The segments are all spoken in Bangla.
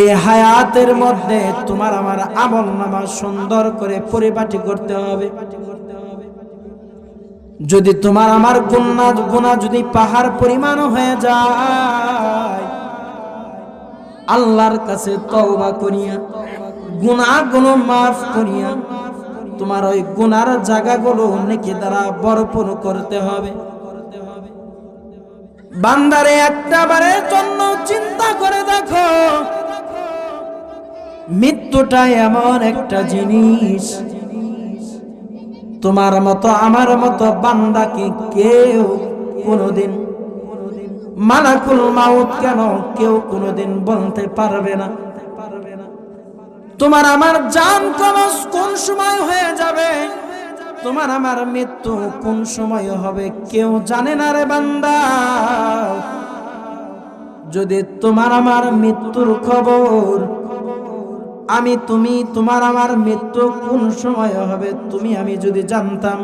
এই হায়াতের মধ্যে তোমার আমার আমল নামা সুন্দর করে পরিপাটি করতে হবে। যদি তোমার আমার গুণা গুণা যদি পাহাড় পরিমাণ হয়ে যায়, আল্লাহর কাছে তওবা করিয়া গুনাহগুলো মাফ করিয়া তোমার ওই গুনার জায়গাগুলো নেকি দ্বারা ভরপুর করতে হবে। বান্দারে একটা বারের জন্য চিন্তা করে দেখো। মৃত্যুটা এমন একটা জিনিস। তোমার মতো, আমার মতো বান্দাকে কেউ কোনোদিন মালাকুল মাউত কেন কেউ কোনোদিন বলতে পারবে না। তোমার আমার জান কোন সময় হয়ে যাবে? তোমার আমার মৃত্যু কোন সময় হবে কেউ জানে না রে বান্দা। যদি তোমার আমার মৃত্যুর খবর, আমি তুমি তোমার আমার মৃত্যু কোন সময় হবে, তুমি আমি যদি জানতাম।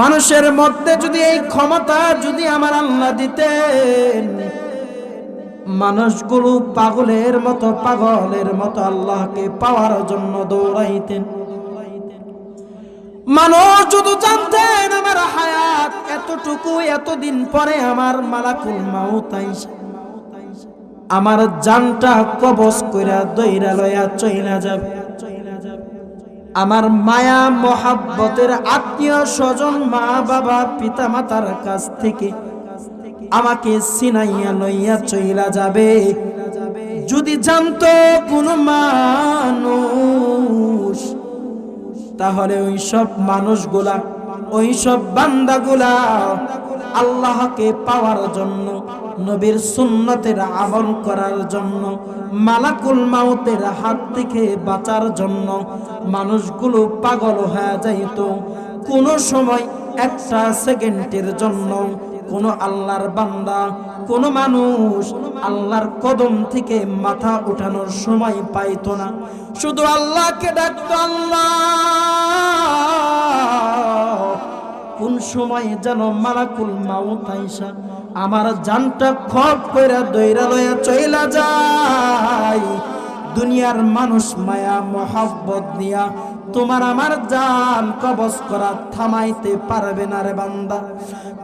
মানুষের মধ্যে যদি এই ক্ষমতা যদি আমার আল্লাহ দিতেন, মানুষগুলো পাগলের মতো পাগলের মতো আল্লাহকে পাওয়ার জন্য দৌড়াইতেন। মানুষ যদি জানতেন আমার হায়াত, এতটুকু এতদিন পরে আমার মালাকুল মাউত আইসা। আমার জানটা কবজ কইরা দইরা লয়া চইলা যাবে। আমার মায়া মহাব্বতের আত্মীয় স্বজন, মা বাবা পিতা মাতার কাছ থেকে আমাকে সিনাইয়া লইয়া চইলা যাবে। যদি জানতো কোন মানুষ তাহলে ওই সব মানুষগুলা, ওই সব বান্দাগুলা আল্লাহকে পাওয়ার জন্য, নবীর সুন্নতের আমল করার জন্য, মালাকুল মাউতের হাত থেকে বাঁচার জন্য মানুষগুলো পাগল হয়ে যাইত। কোনো সময় একটা সেকেন্ডের জন্য কোন আল্লাহর বান্দা, কোন মানুষ আল্লাহর কদম থেকে মাথা উঠানোর সময় পাইতো না। শুধু আল্লাহকে ডাকতো আল্লাহ। সময় যেন মালাকুল মাউত আইসা, আমার জানটা খপ কইরা দইরা লয়া চইলা যায়। দুনিয়ার মানুষ মায়া, মহাব্বত দিয়া তোমার আমার জান কবজ করা থামাইতে পারবে না রে বান্দা।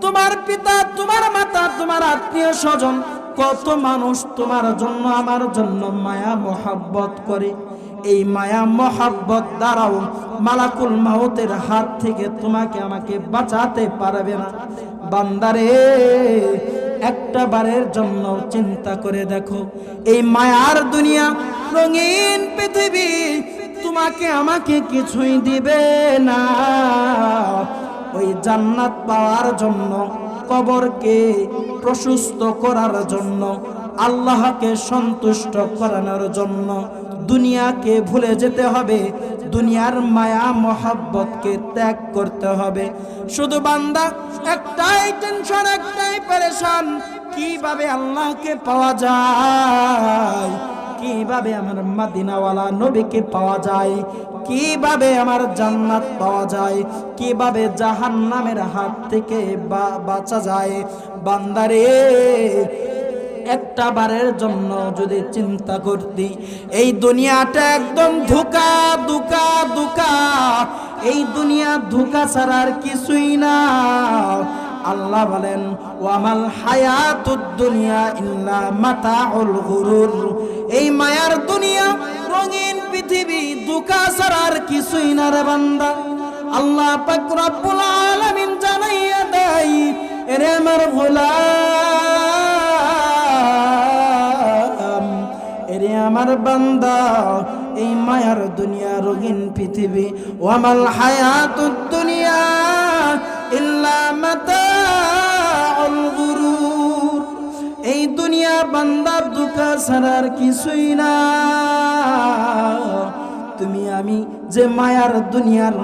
তোমার পিতা, তোমার মাতা, তোমার আত্মীয় স্বজন, কত মানুষ তোমার জন্য, আমার জন্য মায়া, মহাব্বত করে। এই মায়া, মহাব্বত দ্বারাও মালাকুল মাহতের হাত থেকে তোমাকে আমাকে বাঁচাতে পারবে না। বান্দারে, একটা বারের জন্য চিন্তা করে দেখো। এই মায়ার দুনিয়া, রঙিন পৃথিবী তোমাকে আমাকে কিছুই দিবে না। ওই জান্নাত পাওয়ার জন্য, কবরকে প্রশস্ত করার জন্য আল্লাহকে সন্তুষ্ট করানোর জন্য দুনিয়াকে ভুলে যেতে হবে। দুনিয়ার মায়া, মহাব্বতকে ত্যাগ করতে হবে। শুধু বান্দা, একটাই টেনশন একটাই পরেশান কীভাবে আল্লাহকে পাওয়া যায়? কীভাবে আমার মাদিনাওয়ালা নবীকে পাওয়া যায়? কীভাবে আমার জান্নাত পাওয়া যায়? কীভাবে জাহান্নামের হাত থেকে বাঁচা যায়? বান্দারে একটা বারের জন্য যদি চিন্তা করতি, এই দুনিয়াটা একদম ধোকা ধোকা ধোকা। এই দুনিয়া ধোকা ছাড়া আর কিছুই না। আল্লাহ বলেন, ওয়ামাল হায়াতুদ দুনিয়া ইল্লা মাতাউল গুরুর। এই মায়ার দুনিয়া রঙিন পৃথিবী ধোকা ছাড়া আর কিছুই না রে বান্দা। আল্লাহ পাক রব্বুল আলামিন জানাইয়া দেয়, এরে আমার গোলাম আমার বান্দা, এই মায়ার দুনিয়া রঙিন পৃথিবী। ও আমার হায়াতুদ দুনিয়া, ইল্লা গুরুর। এই দুনিয়া বান্দা দুকা ছাড়ার কিছুই না। তুমি আমি যে মায়ার দুনিয়ার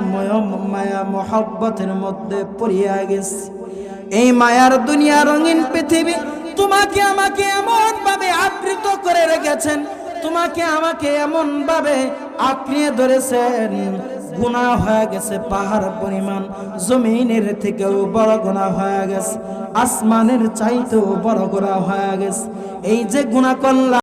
মায়া মহব্বতের মধ্যে পড়িয়া গেছি। এই মায়ার দুনিয়া রঙিন পৃথিবী তোমাকে আমাকে এমন ভাবে আবৃত করে রেখেছেন তোমাকে আমাকে এমন ভাবে আঁকড়িয়ে ধরেছেন। গুণা হয়ে গেছে, পাহাড় পরিমাণ। জমিনের থেকেও বড় গুণা হয়ে গেছে। আসমানের চাইতেও বড় গুনাহ হয়ে গেছে। এই যে গুণা করলাম